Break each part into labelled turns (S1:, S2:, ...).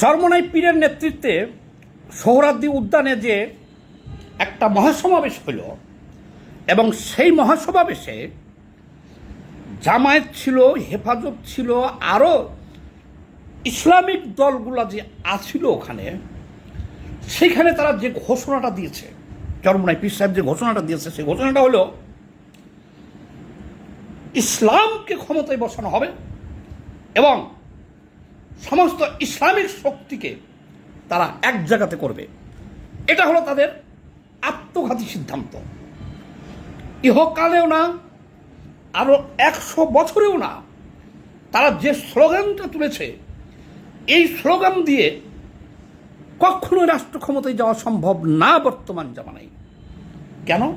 S1: চরমনাই পীরের নেতৃত্বে সোহরাদ্দি উদ্যানে যে একটা মহাসমাবেশ হইল এবং সেই মহাসমাবেশে জামায়াত ছিল, হেফাজত ছিল আরও ইসলামিক দলগুলা যে আছিল ওখানে, সেখানে তারা যে ঘোষণাটা দিয়েছে চরমনাই পীর সাহেব যে ঘোষণাটা দিয়েছে, সেই ঘোষণাটা হলো, ইসলামকে ক্ষমতায় বসানো হবে এবং সমস্ত ইসলামিক শক্তিকে তারা এক জায়গাতে করবে। এটা হলো তাদের আত্মঘাতী সিদ্ধান্ত। ইহকালেও না আরও একশো বছরেও না, তারা যে স্লোগানটা তুলেছে, এই স্লোগান দিয়ে কখনোই রাষ্ট্র ক্ষমতায় যাওয়া সম্ভব না বর্তমান জামানায়। কেন?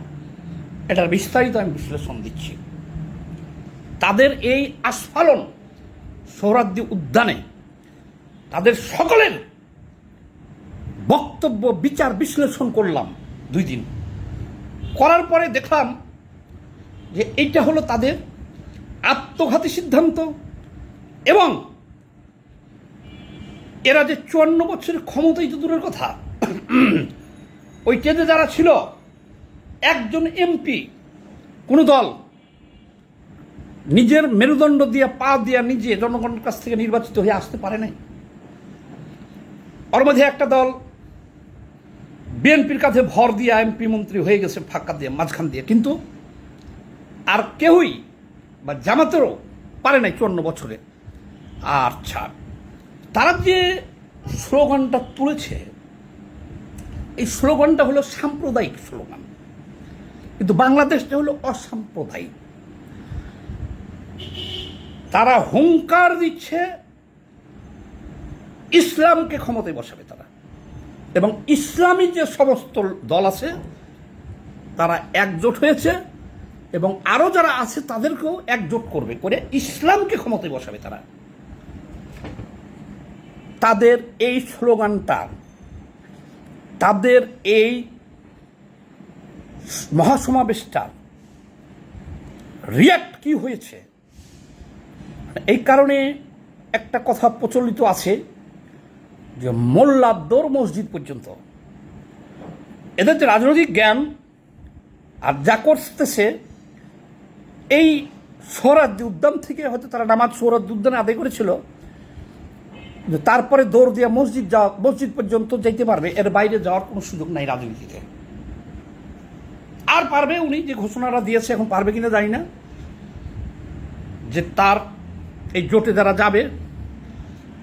S1: এটার বিস্তারিত আমি বিশ্লেষণ দিচ্ছি। তাদের এই আস্ফালন সৌরাদ্দি উদ্যানে তাদের সকলের বক্তব্য, বিচার, বিশ্লেষণ করলাম দুই দিন। করার পরে দেখলাম যে এইটা হলো তাদের আত্মঘাতী সিদ্ধান্ত এবং এরা যে চুয়ান্ন বছরের ক্ষমতাই তো দূরের কথা, ওই টেজে যারা ছিল, একজন এমপি, কোনো দল নিজের মেরুদণ্ড দিয়ে, পা দিয়ে নিজে জনগণের কাছ থেকে নির্বাচিত হয়ে আসতে পারে নাই। ওর মধ্যে একটা দল বিএনপির কাছে ভর দিয়ে এমপি মন্ত্রী হয়ে গেছে, ফাঁকা দিয়ে, মাঝখান দিয়ে। কিন্তু আর কেউই বা জামাতেরও পারে নাই চুয়ান্ন বছরে। আচ্ছা তারা যে স্লোগানটা তুলেছে, এই স্লোগানটা হলো সাম্প্রদায়িক স্লোগান। কিন্তু বাংলাদেশটা হলো অসাম্প্রদায়িক। তারা হুঙ্কার দিচ্ছে ইসলামকে ক্ষমতায় বসাবে তারা। এবং ইসলামী যে সমস্ত দল আছে, তারা একজোট হয়েছে এবং আরও যারা আছে, তাদেরকেও একজোট করবে করে ইসলামকে ক্ষমতায় বসাবে তারা। তাদের এই স্লোগানটা, তাদের এই মহাসমাবেশটা রিয়াক্ট কি হয়েছে? এই কারণে একটা কথা প্রচলিত আছে যে মোল্লাদ্দোর মসজিদ পর্যন্ত। এদের যে রাজনৈতিক জ্ঞান আর যা করতেছে, এই সোহরাদ্দি উদ্যান থেকে হয়তো তারা নামাজ সোহরাদ্দি উদ্যানে আদায় করেছিল তারপরে দৌড় দিয়ে মসজিদ যাওয়া, মসজিদ পর্যন্ত যাইতে পারবে, এর বাইরে যাওয়ার কোনো সুযোগ নাই রাজনীতিতে। আর পারবে উনি যে ঘোষণাটা দিয়েছে, এখন পারবে কিনা জানি না, যে তার এই জোটে যারা যাবে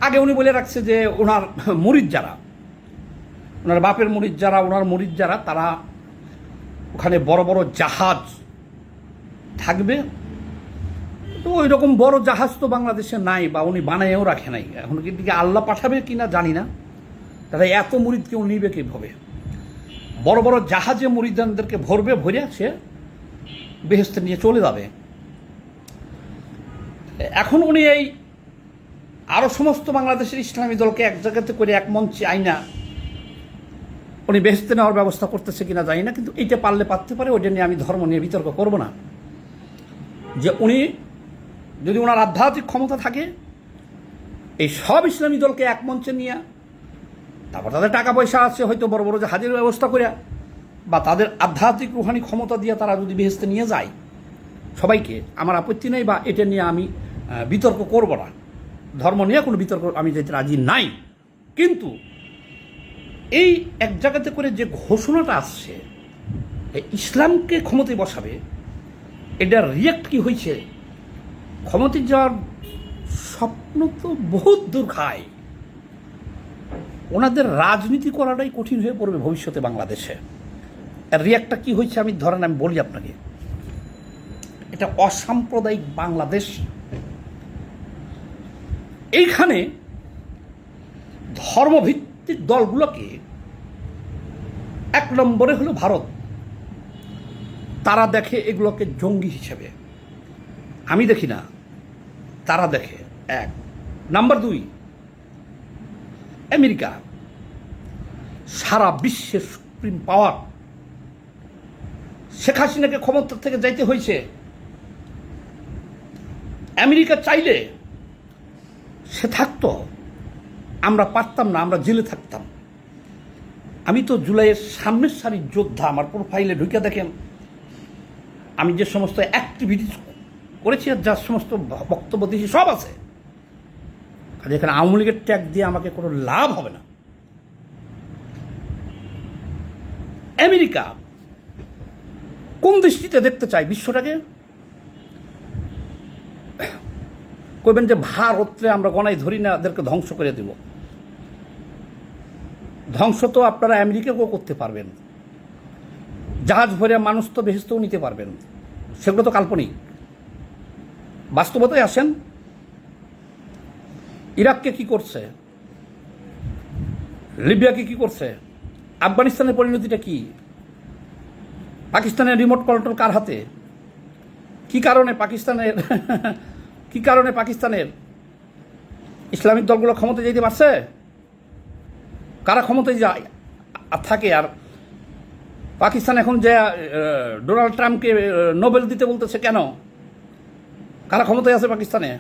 S1: আগে উনি বলে রাখছে যে ওনার মুরিদ যারা, ওনার বাপের মুরিদ যারা, ওনার মুরিদ যারা, তারা ওখানে বড় বড় জাহাজ থাকবে। তো ওই রকম বড় জাহাজ তো বাংলাদেশে নাই বা উনি বানাইও রাখে নাই। এখন কিন্তু আল্লাহ পাঠাবে কি না জানি না। তারা এত মুরিদ কেউ নিবে কীভাবে? বড় বড় জাহাজে মুরিদানদেরকে ভরবে, ভরে সে বেহেস্তে নিয়ে চলে যাবে। এখন উনি এই আরও সমস্ত বাংলাদেশের ইসলামী দলকে এক জায়গাতে করে এক মঞ্চে আইনা, উনি বেহেস্তে নেওয়ার ব্যবস্থা করতেছে কিনা জানি না, কিন্তু এইটা পারলে পারতে পারে, ওইটা নিয়ে আমি ধর্ম নিয়ে বিতর্ক করব না। যে উনি, যদি ওনার আধ্যাত্মিক ক্ষমতা থাকে, এই সব ইসলামী দলকে এক মঞ্চে নিয়ে, তারপর তাদের টাকা পয়সা আছে, হয়তো বড় বড় জাহাজের ব্যবস্থা করে বা তাদের আধ্যাত্মিক রুহানি ক্ষমতা দিয়ে তারা যদি বেহেস্তে নিয়ে যায় সবাইকে, আমার আপত্তি নেই বা এটা নিয়ে আমি বিতর্ক করব না। ধর্ম নিয়ে কোনো বিতর্ক আমি যেতে রাজি নাই। কিন্তু এই এক জায়গাতে করে যে ঘোষণাটা আসছে ইসলামকে ক্ষমতায় বসাবে এটার রিয়াক্ট কি হয়েছে? ক্ষমতায় যাওয়ার স্বপ্ন তো বহুত দূর খায়। ওনাদের রাজনীতি করাটাই কঠিন হয়ে পড়বে ভবিষ্যতে বাংলাদেশে। এর রিয়াক্টটা কি হয়েছে আমি ধরেন, আমি বলি আপনাকে। এটা অসাম্প্রদায়িক বাংলাদেশ এইখানে ধর্মভিত্তিক দলগুলোকে এক নম্বরে হলো ভারত। তারা দেখে এগুলোকে জঙ্গি হিসেবে। আমি দেখি না। তারা দেখে। এক। নাম্বার দুই, আমেরিকা। সারা বিশ্বের সুপ্রিম পাওয়ার। শেখ হাসিনাকে ক্ষমতা থেকে যাইতে হয়েছে আমেরিকা চাইলে সে থাকতো। আমরা পারতাম না, আমরা জেলে থাকতাম। আমি তো জুলাইয়ের সামনের সারির যোদ্ধা, আমার প্রোফাইলে ঢুকে দেখেন। আমি যে সমস্ত অ্যাক্টিভিটিস করেছি আর যার সমস্ত বক্তব্য দিয়েছি, সব আছে। আর এখানে আওয়ামী লীগের ট্যাগ দিয়ে আমাকে কোনো লাভ হবে না। আমেরিকা কোন দৃষ্টিতে দেখতে চায় বিশ্বটাকে? কইবেন যে ভার ভারতরে আমরা গনায় ধরি না এদেরকে ধ্বংস করে দেব। ধ্বংস তো আপনারা আমেরিকাকেও করতে পারবেন। জাহাজ ভরে মানুষ তো বেহেস্তেও নিতে পারবেন। সেগুলো তো কাল্পনিক। বাস্তবতায় আসেন। ইরাককে কি করছে? লিবিয়াকে কি করছে? আফগানিস্তানের পরিণতিটা কি? পাকিস্তানের রিমোট কন্ট্রোল কার হাতে? কি কারণে পাকিস্তানের কি কারণে পাকিস্তানের ইসলামিক দলগুলো ক্ষমতা যেতে পারছে? কারা ক্ষমতায় যায় থাকে? আর পাকিস্তান এখন যে ডোনাল্ড ট্রাম্পকে নোবেল দিতে বলতেছে কেন? কারা ক্ষমতায় আছে পাকিস্তানে?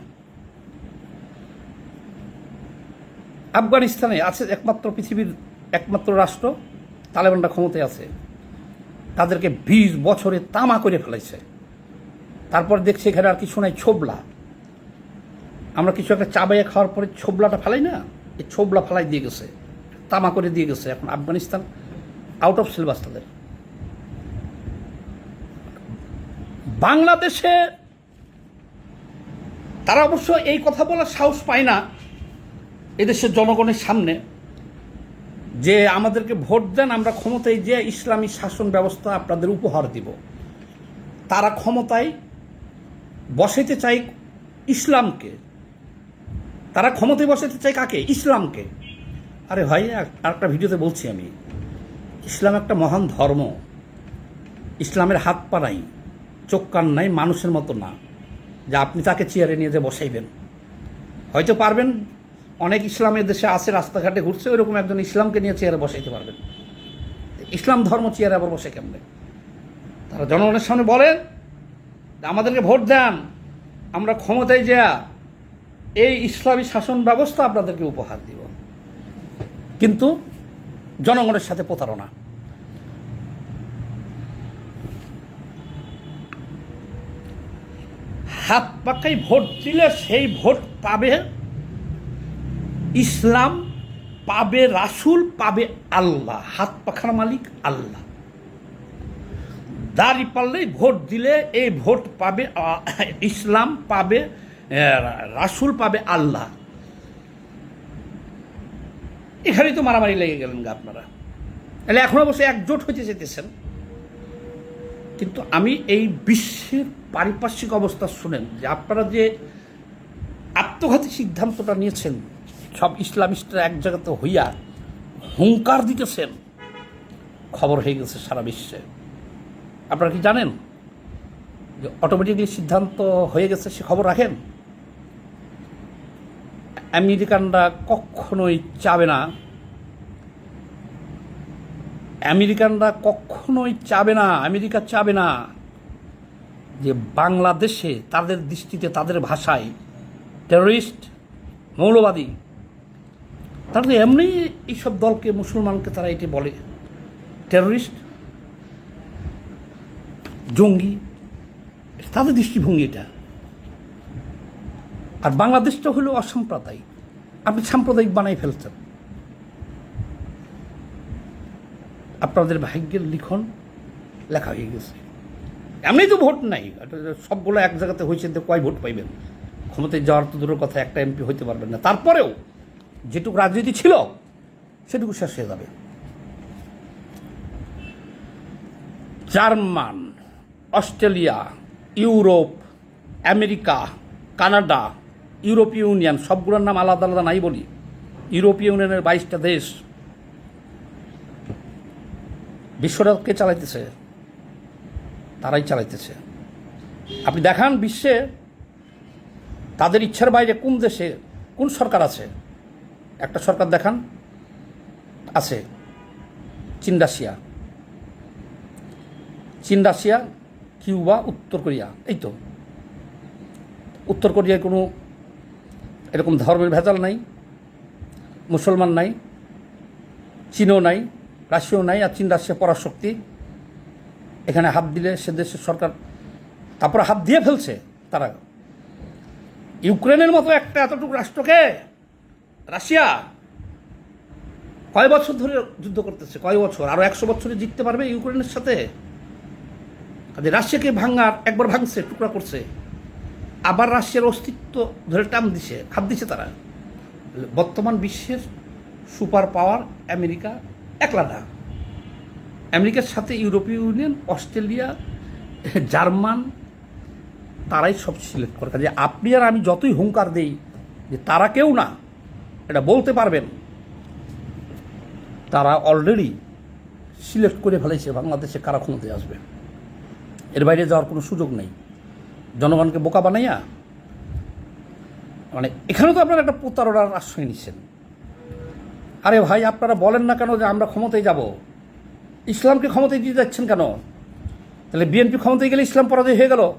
S1: আফগানিস্তানে আছে একমাত্র পৃথিবীর একমাত্র রাষ্ট্র, তালেবানরা ক্ষমতায় আছে। তাদেরকে বিশ বছরে তামা করে ফেলেছে তারপর দেখছি এখানে আর কিছু নাই, ছোবলা। আমরা কিছু একটা চাবাইয়ে খাওয়ার পরে ছোবলাটা ফেলাই না? এই ছোবলা ফেলাই দিয়ে গেছে, তামা করে দিয়ে গেছে এখন আফগানিস্তান আউট অফ সিলেবাস তাদের। বাংলাদেশে তারা অবশ্য এই কথা বলার সাহস পায় না এদেশের জনগণের সামনে যে আমাদেরকে ভোট দেন, আমরা ক্ষমতায় যে ইসলামী শাসন ব্যবস্থা আপনাদের উপহার দিব। তারা ক্ষমতায় বসাইতে চাই ইসলামকে। তারা ক্ষমতায় বসাতে চাই কাকে? ইসলামকে। আরে ভাই এক- আরেকটা ভিডিওতে বলছি আমি। ইসলাম একটা মহান ধর্ম। ইসলামের হাত পা নাই চোখ কান নাই, মানুষের মতো না। যে আপনি তাকে চেয়ারে নিয়ে যে বসাইবেন। হয়তো পারবেন, অনেক ইসলামের দেশে আছে, রাস্তাঘাটে ঘুরছে, ওইরকম একজন ইসলামকে নিয়ে চেয়ারে বসাইতে পারবেন। ইসলাম ধর্ম চেয়ারে আবার বসে কেমনে? তারা জনগণের সামনে বলেন, আমাদেরকে ভোট দেন, আমরা ক্ষমতায় যা এই ইসলামী শাসন ব্যবস্থা আপনাদেরকে উপহার দিব। কিন্তু জনগণের সাথে প্রতারণা। হাত পাকাই ভোট দিলে সেই ভোট পাবে ইসলাম, পাবে রাসুল, পাবে আল্লাহ। হাত পাখার মালিক আল্লাহ। দাড়ি পারলেই ভোট দিলে এই ভোট পাবে ইসলাম পাবে রাসুল পাবে আল্লাহ। এখানেই তো মারামারি লেগে গেলেন গা আপনারা। তাহলে এখন অবশ্য একজোট হইতে যেতেছেন কিন্তু আমি এই বিশ্বের পারিপার্শ্বিক অবস্থা শুনেন যে আপনারা যে আত্মঘাতী সিদ্ধান্তটা নিয়েছেন, সব ইসলামিস্টরা এক জায়গাতে হইয়া হুঙ্কার দিতেছেন, খবর হয়ে গেছে সারা বিশ্বে। আপনারা কি জানেন যে অটোমেটিকলি সিদ্ধান্ত হয়ে গেছে সে খবর রাখেন? আমেরিকানরা কখনোই চাবে না। আমেরিকানরা কখনোই চাবে না, আমেরিকা চাবে না যে বাংলাদেশে তাদের দৃষ্টিতে, তাদের ভাষায় টেররিস্ট মৌলবাদী তারা তো এমনি এইসব দলকে, মুসলমানকে তারা এটি বলে। টেররিস্ট জঙ্গি, তাদের দৃষ্টিভঙ্গি এটা। আর বাংলাদেশটা হলো অসাম্প্রদায়িক। আপনি সাম্প্রদায়িক বানাই ফেলছেন। আপনাদের ভাগ্যের লিখন লেখা হয়ে গেছে। এমনি তো ভোট নাই। সবগুলো এক জায়গাতে হয়েছে, তো কয় ভোট পাইবেন? ক্ষমতায় যাওয়ার তো দূরের কথা, একটা এমপি হইতে পারবেন না। তারপরেও যেটুকু রাজনীতি ছিল, সেটুকু শেষ হয়ে যাবে। German, Australia, Europe, America, Canada ইউরোপীয় ইউনিয়ন, সবগুলোর নাম আলাদা আলাদা নাই বলি। ইউরোপীয় ইউনিয়নের বাইশটা দেশ বিশ্বটা কে চালাইতেছে, তারাই চালাইতেছে। আপনি দেখান বিশ্বে তাদের ইচ্ছার বাইরে কোন দেশে কোন সরকার আছে? একটা সরকার দেখান, আছে, চীন, রাশিয়া। চীন, রাশিয়া, কিউবা, উত্তর কোরিয়া, এই তো। উত্তর কোরিয়ায় কোনো এরকম ধর্মের ভেজাল নাই, মুসলমান নাই, চীনও নাই, রাশিয়াও নাই, আর চীন রাশিয়া পরাশক্তি। এখানে হাত দিলে সে দেশের সরকার, তারপরে হাত দিয়ে ফেলছে তারা। ইউক্রেনের মতো একটা এতটুকু রাষ্ট্রকে রাশিয়া কয় বছর ধরে যুদ্ধ করতেছে, কয় বছর? আরও একশো বছরে জিততে পারবে ইউক্রেনের সাথে? রাশিয়াকে ভাঙার, একবার ভাঙছে, টুকরা করছে। আবার রাশিয়ার অস্তিত্ব ধরে টান দিছে, হাত দিছে তারা। বর্তমান বিশ্বের সুপার পাওয়ার আমেরিকা একলা না। আমেরিকার সাথে ইউরোপীয় ইউনিয়ন, অস্ট্রেলিয়া, জার্মান, তারাই সব সিলেক্ট করে। কাজে আপনি আর আমি যতই হুঙ্কার দেই যে তারা কেউ না, এটা বলতে পারবেন। তারা অলরেডি সিলেক্ট করে ফেলেছে, বাংলাদেশে কারা ক্ষমতায় আসবে। এর বাইরে যাওয়ার কোনো সুযোগ নেই। জনগণকে বোকা বানাইয়া মানে এখানে তো আপনারা একটা প্রতারণার আশ্রয় নিচ্ছেন। আরে ভাই, আপনারা বলেন না কেন যে আমরা ক্ষমতায় যাব? ইসলামকে ক্ষমতায় দিয়ে যাচ্ছেন কেন? তাহলে বিএনপি ক্ষমতায় গেলে ইসলাম পরাজয় হয়ে গেল।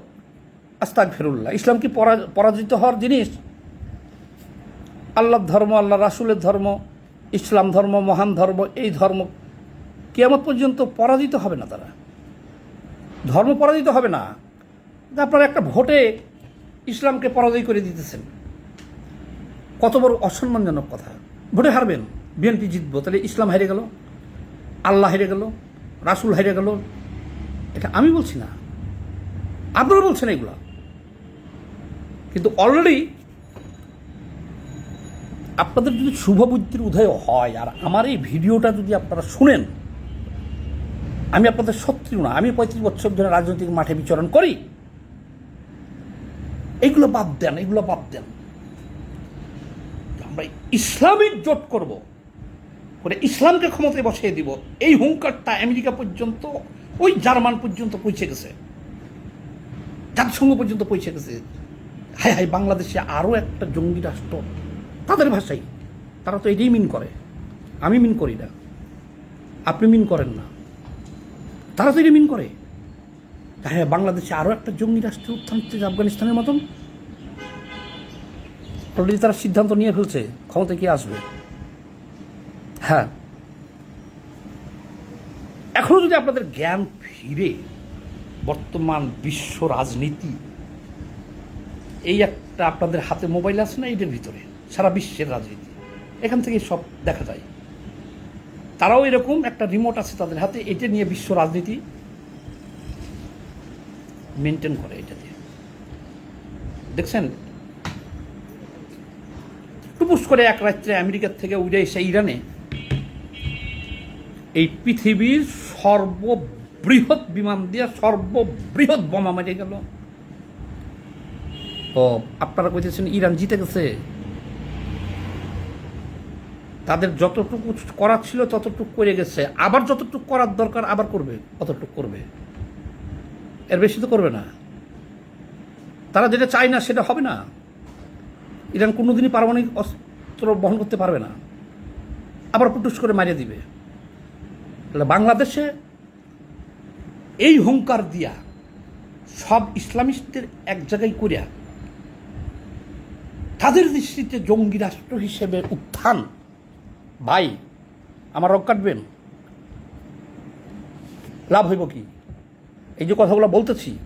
S1: আস্তাক ফেরুল্লাহ ইসলাম কি পরা- পরাজিত হওয়ার জিনিস? আল্লাহর ধর্ম আল্লাহ রাসুলের ধর্ম, ইসলাম ধর্ম, মহান ধর্ম, এই ধর্ম কেয়ামত পর্যন্ত পরাজিত হবে না তারা। ধর্ম পরাজিত হবে না। কিন্তু আপনারা একটা ভোটে ইসলামকে পরাজয় করে দিতেছেন। কত বড় অসম্মানজনক কথা। ভোটে হারবেন, বিএনপি জিতবো, তাহলে ইসলাম হেরে গেল, আল্লাহ হেরে গেল, রাসুল হেরে গেল। এটা আমি বলছি না। আপনারা বলছেন এগুলো। কিন্তু অলরেডি আপনাদের যদি শুভ বুদ্ধির উদয় হয়, আর আমার এই ভিডিওটা যদি আপনারা শুনেন, আমি আপনাদের শত্রু না, আমি পঁয়ত্রিশ বছর ধরে রাজনৈতিক মাঠে বিচরণ করি এগুলো বাদ দেন, এগুলো বাদ দেন। আমরা ইসলামিক জোট করব, করে ইসলামকে ক্ষমতায় বসিয়ে দিব। এই হুঙ্কারটা আমেরিকা পর্যন্ত, ওই জার্মান পর্যন্ত পৌঁছে গেছে। জাতিসংঘ পর্যন্ত পৌঁছে গেছে। হায় হায়, বাংলাদেশে আরও একটা জঙ্গি রাষ্ট্র, তাদের ভাষাই তারা তো এটাই মিন করে। আমি মিন করি না। আপনি মিন করেন না। তারা তো এটা মিন করে। হ্যাঁ বাংলাদেশে আরও একটা জঙ্গি রাষ্ট্রের উত্থান হচ্ছে আফগানিস্তানের মতন। অলরেডি তারা সিদ্ধান্ত নিয়ে ফেলছে ক্ষমতায় কি আসবে। হ্যাঁ। এখনও যদি আপনাদের জ্ঞান ফিরে, বর্তমান বিশ্ব রাজনীতি, এই একটা আপনাদের হাতে মোবাইল আছে না এটার ভিতরে, সারা বিশ্বের রাজনীতি, এখান থেকে সব দেখা যায়। তারাও এরকম একটা রিমোট আছে তাদের হাতে, এটা নিয়ে বিশ্ব রাজনীতি মেনটেন করে এটা দিয়ে দেখছেন? টুপুস করে এক রাত্রে আমেরিকার থেকে উড়ে এসে ইরানে এই পৃথিবীর সর্ববৃহৎ বিমান দিয়ে সর্ববৃহৎ বোমা মেরে গেল। ও আপনারা কইতেছেন ইরান জিতে গেছে। তাদের যতটুকু করার ছিল ততটুকু করে গেছে। আবার যতটুকু করার দরকার আবার করবে, অতটুকু করবে। এর বেশি তো করবে না। তারা যেটা চায় না, সেটা হবে না। ইরান কোনোদিনই পারমাণবিক অস্ত্র বহন করতে পারবে না। আবার পুটুস করে মারিয়ে দিবে। তাহলে বাংলাদেশে এই হুঙ্কার দিয়া সব ইসলামিস্টদের এক জায়গায় করিয়া তাদের দৃষ্টিতে জঙ্গি রাষ্ট্র হিসেবে উত্থান। ভাই, আমার রক কাটবেন। লাভ হইব কি? এই যে কথাগুলো বলতেছি,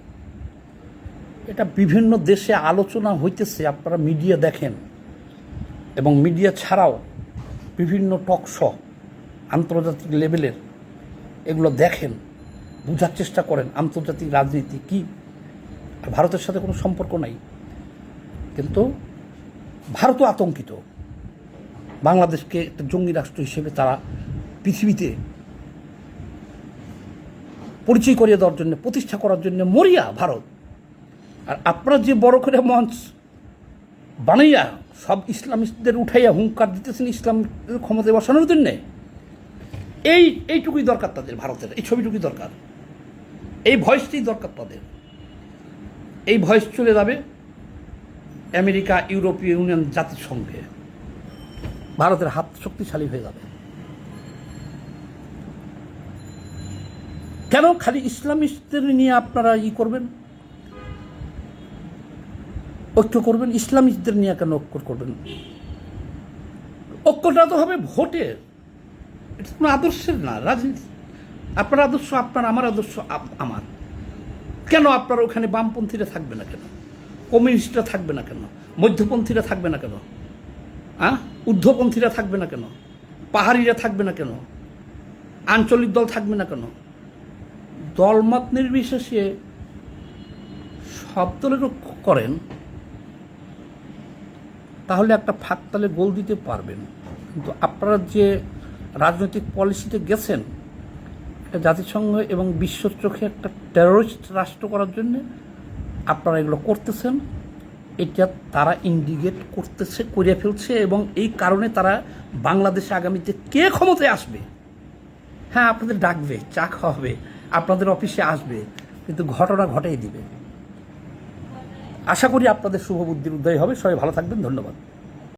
S1: এটা বিভিন্ন দেশে আলোচনা হইতেছে, আপনারা মিডিয়া দেখেন। এবং মিডিয়া ছাড়াও বিভিন্ন টক শো আন্তর্জাতিক লেভেলের এগুলো দেখেন, বোঝার চেষ্টা করেন, আন্তর্জাতিক রাজনীতি কি? আর ভারতের সাথে কোনো সম্পর্ক নাই। কিন্তু ভারতও আতঙ্কিত। বাংলাদেশকে একটা জঙ্গি রাষ্ট্র হিসেবে তারা পৃথিবীতে পরিচয় করিয়ে দেওয়ার জন্য, প্রতিষ্ঠা করার জন্য মরিয়া ভারত। আর আপনারা যে বড় করে মঞ্চ বানাইয়া সব ইসলামিস্টদের উঠাইয়া হুঙ্কার দিতেছেন ইসলাম ক্ষমতায় বসানোর জন্যে, এই, এইটুকুই দরকার তাদের, ভারতের, এই ছবিটুকুই দরকার। এই ভয়েসটাই দরকার তাদের। এই ভয়েস চলে যাবে আমেরিকা, ইউরোপীয় ইউনিয়ন জাতিসংঘে। ভারতের হাত শক্তিশালী হয়ে যাবে। কেন খালি ইসলামিস্টদের নিয়ে আপনারা ই করবেন? ঐক্য করবেন? ইসলামিস্টদের নিয়ে কেন ঐক্য করবেন? ঐক্য ঐক্যটা তো হবে ভোটের এটা কোনো আদর্শের না, রাজনীতি আপনার আদর্শ আপনার, আমার আদর্শ আমার। কেন আপনার ওখানে বামপন্থীরা থাকবে না কেন? কমিউনিস্টরা থাকবে না কেন? মধ্যপন্থীরা থাকবে না কেন? হ্যাঁ ঊর্ধ্বপন্থীরা থাকবে না কেন? পাহাড়িরা থাকবে না কেন? আঞ্চলিক দল থাকবে না কেন? দলমত নির্বিশেষে সব করেন, তাহলে একটা ফাঁক তালে গোল দিতে পারবেন। কিন্তু আপনারা যে রাজনৈতিক পলিসিতে গেছেন, এটা জাতিসংঘ এবং বিশ্বর চোখে একটা টেরোরিস্ট রাষ্ট্র করার জন্য আপনারা এগুলো করতেছেন। এটা তারা ইন্ডিকেট করতেছে করে ফেলছে এবং এই কারণে তারা বাংলাদেশে আগামীতে কে ক্ষমতায় আসবে? হ্যাঁ আপনাদের ডাকবে, চা খাওয়াবে। আপনাদের অফিসে আসবে, কিন্তু ঘটনা ঘটেই দিবে। আশা করি আপনাদের শুভ বুদ্ধির উদয় হবে। সবাই ভালো থাকবেন। ধন্যবাদ।